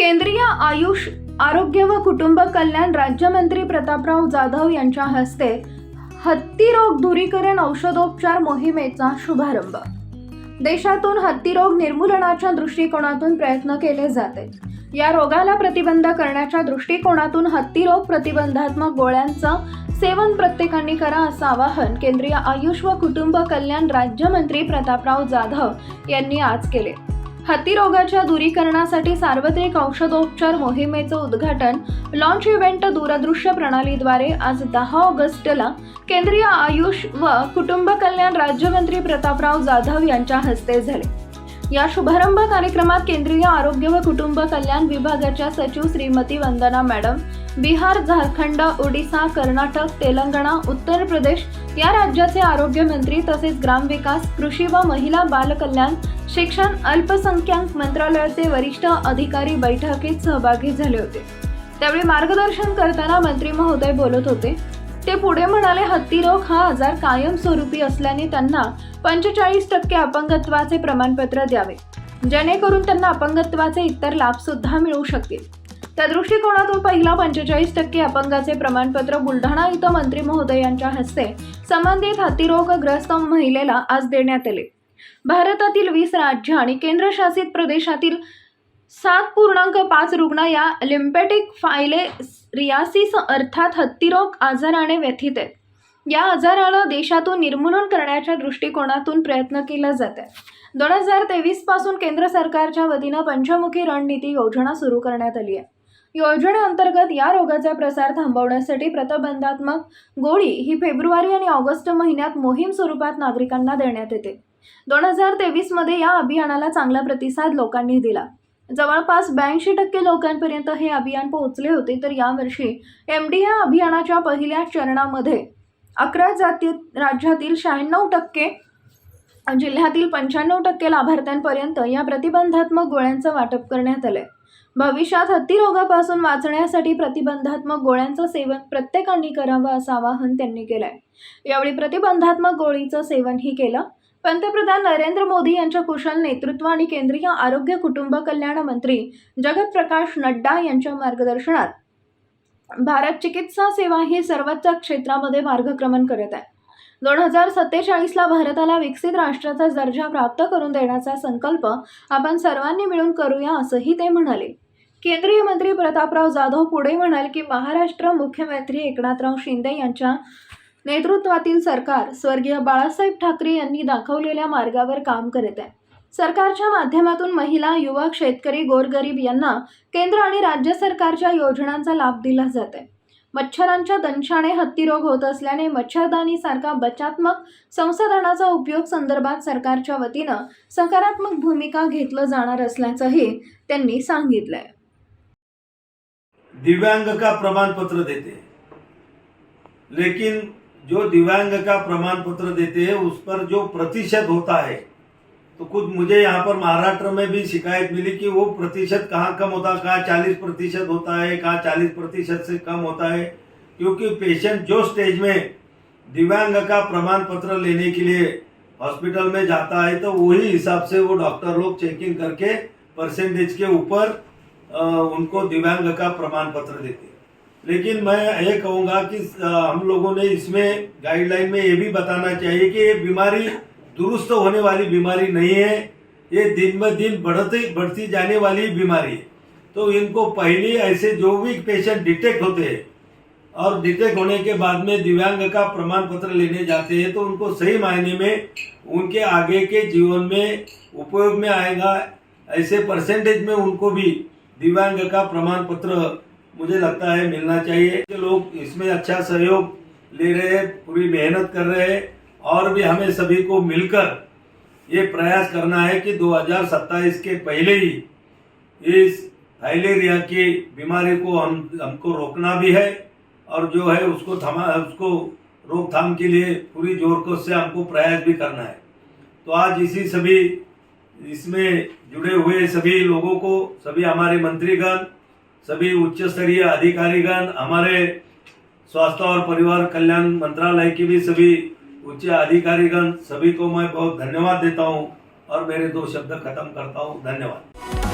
केंद्रीय आयुष आरोग्य व कुटुंब कल्याण राज्यमंत्री प्रतापराव जाधव यांच्या हस्ते हत्ती रोग दूरीकरण औषधोपचार मोहिमेचा शुभारंभ. देशातून हत्ती रोग निर्मूलनाच्या दृष्टिकोनातून प्रयत्न केले जाते. या रोगाला प्रतिबंध करण्याच्या दृष्टिकोनातून हत्ती रोग प्रतिबंधात्मक गोळ्यांचं सेवन प्रत्येकाने करा असं आवाहन केंद्रीय आयुष व कुटुंब कल्याण राज्यमंत्री प्रतापराव जाधव यांनी आज केले. हत्तीरोगाच्या दूरीकरणासाठी सार्वत्रिक औषधोपचार मोहिमेचं उद्घाटन लॉन्च इव्हेंट दूरदृश्य प्रणालीद्वारे आज दहा ऑगस्टला केंद्रीय आयुष व कुटुंब कल्याण राज्यमंत्री प्रतापराव जाधव यांच्या हस्ते झाले. या शुभारंभ कार्यक्रमात केंद्रीय आरोग्य व कुटुंब कल्याण विभागाच्या सचिव श्रीमती वंदना मॅडम बिहार झारखंड ओडिसा कर्नाटक तेलंगणा उत्तर प्रदेश या राज्याचे आरोग्य मंत्री तसेच ग्रामविकास कृषी व महिला बालकल्याण शिक्षण अल्पसंख्याक मंत्रालयाचे वरिष्ठ अधिकारी बैठकीत सहभागी झाले होते. त्यावेळी मार्गदर्शन करताना मंत्री महोदय बोलत होते ते पुढे म्हणाले हत्ती रोग हा आजार कायमस्वरूपी असल्याने त्यांना पंचेचाळीस टक्के अपंगत्वाचे प्रमाणपत्र द्यावे. जेणेकरून त्यांना अपंगत्वाचे इतर लाभ सुद्धा मिळू शकतील त्या दृष्टिकोनातून पहिला पंचेचाळीस टक्के अपंगाचे प्रमाणपत्र बुलढाणा इथं मंत्री महोदयांच्या हस्ते संबंधित हत्तीरोगग्रस्त महिलेला आज देण्यात आले. भारतातील वीस राज्य आणि केंद्रशासित प्रदेशातील सात पूर्णांक पाच रुग्ण या लिम्पॅटिक फायले रियासिस अर्थात हत्तीरोग आजाराने व्यथित आहेत. या आजाराला देशातून निर्मूलन करण्याच्या दृष्टिकोनातून प्रयत्न केला जात आहे. दोन हजार तेवीसपासून केंद्र सरकारच्या वतीनं पंचमुखी रणनीती योजना सुरू करण्यात आली आहे. योजनेअंतर्गत या रोगाचा प्रसार थांबवण्यासाठी प्रतिबंधात्मक गोळी ही फेब्रुवारी आणि ऑगस्ट महिन्यात मोहीम स्वरूपात नागरिकांना देण्यात येते. दोन हजार तेवीसमध्ये या अभियानाला चांगला प्रतिसाद लोकांनी दिला. जवळपास ब्याऐंशी टक्के लोकांपर्यंत हे अभियान पोहोचले होते तर यावर्षी एम डी या अभियानाच्या पहिल्या चरणामध्ये अकरा जाती राज्यातील शहाण्णव टक्के जिल्ह्यातील पंच्याण्णव टक्के लाभार्थ्यांपर्यंत या प्रतिबंधात्मक गोळ्यांचं वाटप करण्यात आलंय. भविष्यात हत्तीरोगापासून वाचण्यासाठी प्रतिबंधात्मक गोळ्यांचं सेवन प्रत्येकाने करावं असं आवाहन त्यांनी केलंय. यावेळी प्रतिबंधात्मक गोळीचं सेवनही केलं. पंतप्रधान नरेंद्र मोदी यांच्या कुशल नेतृत्व आणि केंद्रीय आरोग्य कुटुंब कल्याण मंत्री जगत प्रकाश नड्डा यांच्या मार्गदर्शनात भारत चिकित्सा सेवा ही सर्वच क्षेत्रामध्ये मार्गक्रमण करत आहे. दोन हजार सत्तेचाळीसला भारताला विकसित राष्ट्राचा दर्जा प्राप्त करून देण्याचा संकल्प आपण सर्वांनी मिळून करूया असंही ते म्हणाले. केंद्रीय मंत्री प्रतापराव जाधव पुढे म्हणाले की महाराष्ट्र मुख्यमंत्री एकनाथराव शिंदे यांच्या नेतृत्वातील सरकार स्वर्गीय बाळासाहेब ठाकरे यांनी दाखवलेल्या मार्गावर काम करत आहे. सरकारच्या माध्यमातून महिला युवक शेतकरी गोरगरीब यांना केंद्र आणि राज्य सरकारच्या योजनांचा लाभ दिला जात आहे. मच्छरांच्या दंशाने हत्तीरोग होत असल्याने मच्छरदानीसारखा बचात्मक संसाधनाचा उपयोग संदर्भात सरकारच्या वतीनं सकारात्मक भूमिका घेतलं जाणार असल्याचंही त्यांनी सांगितलंय. दिव्यांग का प्रमाणपत्र देते? लेकिन जो दिव्यांग का प्रमाण पत्र देते हैं, उस पर जो प्रतिशत होता है तो कुछ मुझे यहाँ पर महाराष्ट्र में भी शिकायत मिली कि वो प्रतिशत कहाँ कम होता है कहाँ चालीस प्रतिशत होता है, कहाँ चालीस प्रतिशत से कम होता है, क्योंकि पेशेंट जो स्टेज में दिव्यांग का प्रमाण पत्र लेने के लिए हॉस्पिटल में जाता है तो वही हिसाब से वो डॉक्टर लोग चेकिंग करके परसेंटेज के ऊपर उनको दिव्यांग का प्रमाण पत्र देते हैं। लेकिन मैं ये कहूँगा कि हम लोगों ने इसमें गाइडलाइन में ये भी बताना चाहिए कि ये बीमारी दुरुस्त होने वाली बीमारी नहीं है। ये दिन ब दिन बढ़ते, बढ़ती जाने वाली बीमारी है। तो इनको पहले ऐसे जो भी पेशेंट डिटेक्ट होते हैं और डिटेक्ट होने के बाद में दिव्यांग का प्रमाण पत्र लेने जाते हैं तो उनको सही मायने में उनके आगे के जीवन में उपयोग में आएगा। ऐसे परसेंटेज में उनको भी दिव्यांग का प्रमाण पत्र मुझे लगता है मिलना चाहिए। कि लोग इसमें अच्छा सहयोग ले रहे हैं, पूरी मेहनत कर रहे हैं, और भी हमें सभी को मिलकर ये प्रयास करना है कि 2027 के पहले ही इस फाइलेरिया की बीमारी को हम, हमको रोकना भी है, और जो है उसको थमा, उसको रोकथाम के लिए पूरी ज़ोर को से हमको प्रयास भी करना है। तो आज इसी सभी, इसमें जुड़े हुए सभी लोगों को, सभी हमारे मंत्रीगण सभी उच्च स्तरीय अधिकारीगण हमारे स्वास्थ्य और परिवार कल्याण मंत्रालय के भी सभी उच्च अधिकारीगण सभी को मैं बहुत धन्यवाद देता हूँ और मेरे दो शब्द खत्म करता हूँ। धन्यवाद।